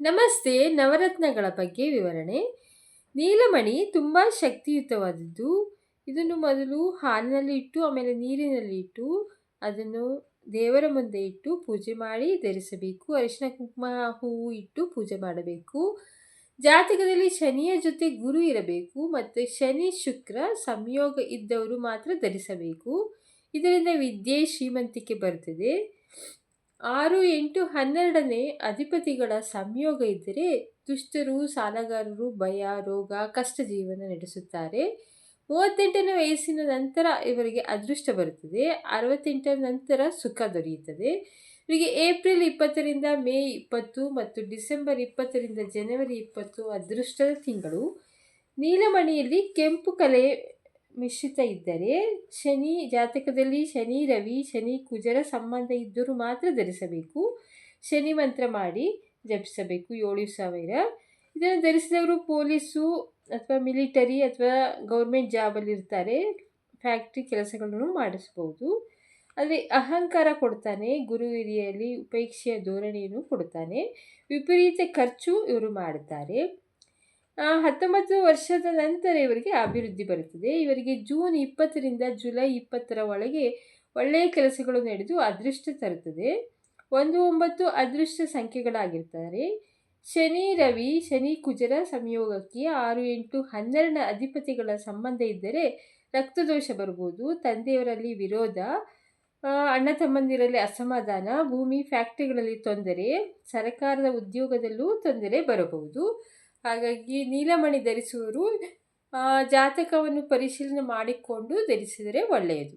ನಮಸ್ತೆ, ನವರತ್ನಗಳ ಬಗ್ಗೆ ವಿವರಣೆ. ನೀಲಮಣಿ ತುಂಬ ಶಕ್ತಿಯುತವಾದದ್ದು. ಇದನ್ನು ಮೊದಲು ಹಾಲಿನಲ್ಲಿ ಇಟ್ಟು, ಆಮೇಲೆ ನೀರಿನಲ್ಲಿ ಇಟ್ಟು, ಅದನ್ನು ದೇವರ ಮುಂದೆ ಇಟ್ಟು ಪೂಜೆ ಮಾಡಿ ಧರಿಸಬೇಕು. ಅರಿಶಿನ ಕುಂಕುಮ, ಹೂವು ಇಟ್ಟು ಪೂಜೆ ಮಾಡಬೇಕು. ಜಾತಕದಲ್ಲಿ ಶನಿಯ ಜೊತೆ ಗುರು ಇರಬೇಕು ಮತ್ತು ಶನಿ, ಶುಕ್ರ ಸಂಯೋಗ ಇದ್ದವರು ಮಾತ್ರ ಧರಿಸಬೇಕು. ಇದರಿಂದ ವಿದ್ಯೆ ಶ್ರೀಮಂತಿಕೆ ಬರ್ತದೆ ಆರು ಎಂಟು ಹನ್ನೆರಡನೇ ಅಧಿಪತಿಗಳ ಸಂಯೋಗ ಇದ್ದರೆ ದುಷ್ಟರು, ಸಾಲಗಾರರು, ಭಯ, ರೋಗ ಕಷ್ಟ ಜೀವನ ನಡೆಸುತ್ತಾರೆ. ಮೂವತ್ತೆಂಟನೇ ವಯಸ್ಸಿನ ನಂತರ ಇವರಿಗೆ ಅದೃಷ್ಟ ಬರುತ್ತದೆ. ಅರವತ್ತೆಂಟರ ನಂತರ ಸುಖ ದೊರೆಯುತ್ತದೆ. ಇವರಿಗೆ ಏಪ್ರಿಲ್ ಇಪ್ಪತ್ತರಿಂದ ಮೇ ಇಪ್ಪತ್ತು ಮತ್ತು ಡಿಸೆಂಬರ್ ಇಪ್ಪತ್ತರಿಂದ ಜನವರಿ ಇಪ್ಪತ್ತು ಅದೃಷ್ಟದ ತಿಂಗಳು. ನೀಲಮಣಿಯಲ್ಲಿ ಕೆಂಪು ಕಲೆ ಮಿಶ್ರಿತ ಇದ್ದರೆ ಶನಿ ಜಾತಕದಲ್ಲಿ ಶನಿ, ರವಿ, ಶನಿ, ಕುಜರ ಸಂಬಂಧ ಇದ್ದರೂ ಮಾತ್ರ ಧರಿಸಬೇಕು. ಶನಿ ಮಂತ್ರ ಮಾಡಿ ಜಪಿಸಬೇಕು. ಏಳು ಸಾವಿರ. ಇದನ್ನು ಧರಿಸಿದವರು ಪೊಲೀಸು ಅಥವಾ ಮಿಲಿಟರಿ ಅಥವಾ ಗೌರ್ಮೆಂಟ್ ಜಾಬಲ್ಲಿ ಇರ್ತಾರೆ. ಫ್ಯಾಕ್ಟ್ರಿ ಕೆಲಸಗಳನ್ನು ಮಾಡಿಸ್ಬೋದು. ಅಲ್ಲಿ ಅಹಂಕಾರ ಕೊಡ್ತಾನೆ. ಗುರು ಹಿರಿಯಲ್ಲಿ ಉಪೇಕ್ಷೆಯ ಧೋರಣೆಯನ್ನು ಕೊಡ್ತಾನೆ. ವಿಪರೀತ ಖರ್ಚು ಇವರು ಮಾಡುತ್ತಾರೆ ಹತ್ತೊಂಬತ್ತು ವರ್ಷದ ನಂತರ ಇವರಿಗೆ ಅಭಿವೃದ್ಧಿ ಬರುತ್ತದೆ. ಇವರಿಗೆ ಜೂನ್ ಇಪ್ಪತ್ತರಿಂದ ಜುಲೈ ಇಪ್ಪತ್ತರ ಒಳಗೆ ಒಳ್ಳೆಯ ಕೆಲಸಗಳು ನಡೆದು ಅದೃಷ್ಟ ತರುತ್ತದೆ. ಒಂದು ಒಂಬತ್ತು ಅದೃಷ್ಟ ಸಂಖ್ಯೆಗಳಾಗಿರ್ತಾರೆ. ಶನಿ, ರವಿ, ಶನಿ, ಕುಜರ ಸಂಯೋಗಕ್ಕೆ ಆರು ಎಂಟು ಹನ್ನೆರಡನ ಅಧಿಪತಿಗಳ ಸಂಬಂಧ ಇದ್ದರೆ ರಕ್ತದೋಷ ಬರ್ಬೋದು ತಂದೆಯವರಲ್ಲಿ ವಿರೋಧ ಅಣ್ಣ ತಮ್ಮಂದಿರಲ್ಲಿ ಅಸಮಾಧಾನ, ಭೂಮಿ ಫ್ಯಾಕ್ಟ್ರಿಗಳಲ್ಲಿ ತೊಂದರೆ, ಸರಕಾರದ ಉದ್ಯೋಗದಲ್ಲೂ ತೊಂದರೆ ಬರಬಹುದು. ಹಾಗಾಗಿ ನೀಲಮಣಿ ಧರಿಸುವರು ಜಾತಕವನ್ನು ಪರಿಶೀಲನೆ ಮಾಡಿಕೊಂಡು ಧರಿಸಿದರೆ ಒಳ್ಳೆಯದು.